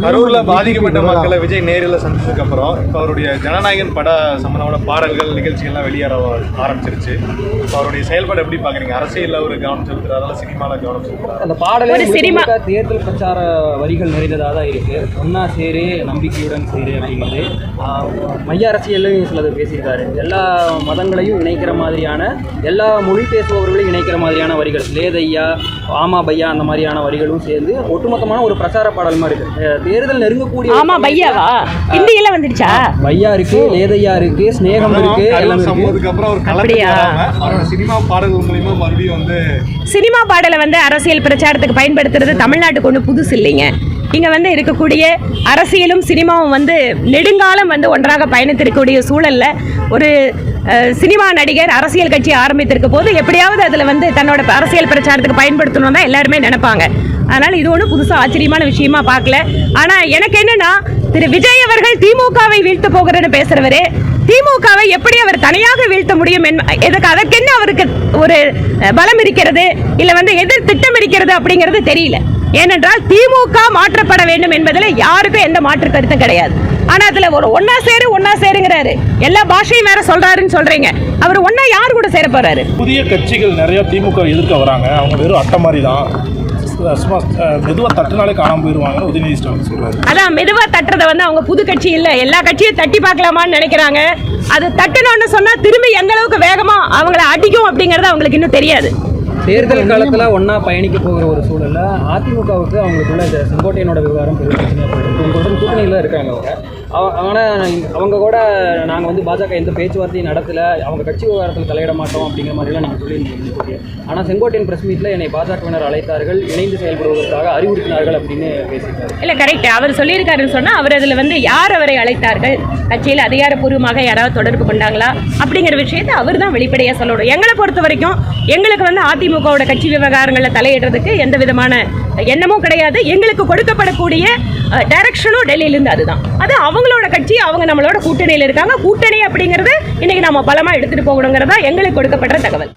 கரூர்ல பாதிக்கப்பட்ட மக்களை விஜய் நேரில் சந்திச்சதுக்கு அப்புறம் இப்போ அவருடைய ஜனநாயகன் பட சம்பந்தமான பாடல்கள் நிகழ்ச்சிகள்லாம் வெளியேற ஆரம்பிச்சிருச்சு. இப்போ அவருடைய செயல்பாடு எப்படி பாக்குறீங்க? அரசியல்ல ஒரு கவனம் செலுத்துறாரு? சினிமால கவனம் செலுத்துறாரு? அந்த பாடலே சினிமா- தேர்தல் பிரச்சார வரிகள் நிறைந்ததாக தான் இருக்கு. ஒன்னா சேரு நம்பிக்கையுடன் சேரு அப்படிங்கிறது. மைய அரசியல்லையும் சிலது பேசியிருக்காரு. எல்லா மதங்களையும் இணைக்கிற மாதிரியான எல்லா மொழி பேசுபவர்களையும் இணைக்கிற மாதிரியான வரிகள். லேதையா ஆமா பையா அந்த மாதிரியான வரிகளும் சேர்ந்து ஒட்டுமொத்தமான ஒரு பிரச்சார பாடல் மாதிரி இருக்கு. தேர்தல் நெருங்கக்கூடிய ஆமா பையாவா ஹிந்தியில வந்துடுச்சா பையா இருக்கு லேதையா இருக்கு ஸ்நேகம் இருக்கு அப்படியா? சினிமா பாடல்கள் மூலியமா மறுபடியும் வந்து சினிமா பாடலை வந்து அரசியல் பிரச்சாரத்துக்கு பயன்படுத்துறது தமிழ்நாட்டுக்கு ஒன்றும் புதுசு இல்லைங்க. இங்கே வந்து இருக்கக்கூடிய அரசியலும் சினிமாவும் வந்து நெடுங்காலம் வந்து ஒன்றாக பயணித்திருக்கக்கூடிய சூழல்ல ஒரு சினிமா நடிகர் அரசியல் கட்சி ஆரம்பித்திருக்க போது எப்படியாவது அதில் வந்து தன்னோட அரசியல் பிரச்சாரத்துக்கு பயன்படுத்தணும் தான் எல்லாருமே நினைப்பாங்க. அதனால் இது ஒன்றும் புதுசாக ஆச்சரியமான விஷயமா பார்க்கல. ஆனால் எனக்கு என்னன்னா திரு விஜய் அவர்கள் திமுகவை வீழ்த்த போகிறேன்னு பேசுறவரு திமுகவை எப்படி அவர் தனியாக வீழ்த்த முடியும் என்ப- எதுக்கு அதற்கென்ன அவருக்கு ஒரு பலம் இருக்கிறது? இல்லை வந்து எதிர் திட்டம் இருக்கிறது அப்படிங்கிறது தெரியல. ஏனென்றால் திமுக மாற்றப்பட வேண்டும் என்பதில் யாருக்கும் எந்த மாற்று கருத்தும் கிடையாது. ஆனா அதுல ஒரு ஒன்னா சேரு ஒன்னா சேருங்கிறாரு. எல்லா பாஷையும் வேற சொல்றாருன்னு சொல்றீங்க. அவர் ஒன்னா யார் கூட சேர போறாரு? புதிய கட்சிகள் நிறைய திமுக எதிர்க்க வராங்க. அவங்க வெறும் அட்டை மாதிரி தான் சும்மா மெதுவாக தட்டுனாலே காணாம போயிடுவாங்கன்னு உதயநிதி ஸ்டாலின் சொல்றாரு. அதான் மெதுவா தட்டுறத வந்து அவங்க புது கட்சி இல்ல. எல்லா கட்சியும் தட்டி பார்க்கலாமான்னு நினைக்கிறாங்க. அது தட்டணும்னு சொன்னா திரும்பி எந்த அளவுக்கு வேகமா அவங்கள அடிக்கும் அப்படிங்கறது அவங்களுக்கு இன்னும் தெரியாது. தேர்தல் காலத்தில் ஒன்றா பயணிக்க போகிற ஒரு சூழல்ல அதிமுகவுக்கு அவங்களுக்குள்ள இந்த செங்கோட்டையனோட விவகாரம் பெரிய பிரச்சனையாக போயிருக்கு உங்களுடன் கூட்டணியில் இருக்காங்க அவங்க. அவ- ஆனால் அவங்க கூட நாங்கள் வந்து பாஜக எந்த பேச்சுவார்த்தையும் நடத்தலை. அவங்க கட்சி விவகாரத்தில் தலையிட மாட்டோம் அப்படிங்கிற மாதிரிலாம் நாங்கள் சொல்லியிருந்தோம். ஆனால் செங்கோட்டையன் பிரஸ் மீட்டில் என்னை பாஜகவினர் அழைத்தார்கள். இணைந்து செயல்படுவதற்காக அறிவுறுத்தினார்கள் அப்படின்னு பேசியிருக்காரு. இல்லை கரெக்ட் அவர் சொல்லியிருக்காருன்னு சொன்னால் அவர் அதில் வந்து யார் அவரை அழைத்தார்கள்? கட்சியில் அதிகாரப்பூர்வமாக யாராவது தொடர்பு கொண்டாங்களா? அப்படிங்கிற விஷயத்தை அவர் தான் வெளிப்படையாக சொல்லணும். எங்களை பொறுத்த வரைக்கும் எங்களுக்கு வந்து அதிமுகவோட கட்சி விவகாரங்களில் தலையிடுறதுக்கு எந்த விதமான எண்ணமும் கிடையாது. எங்களுக்கு கொடுக்கப்படக்கூடிய டைரக்ஷனும் டெல்லியிலேருந்து அதுதான். அது அவங்களோட கட்சி அவங்க நம்மளோட கூட்டணியில் இருக்காங்க. கூட்டணி அப்படிங்கிறது இன்னைக்கு நம்ம பலமாக எடுத்துகிட்டு போகணுங்கிறதா எங்களுக்கு கொடுக்கப்படுற தகவல்.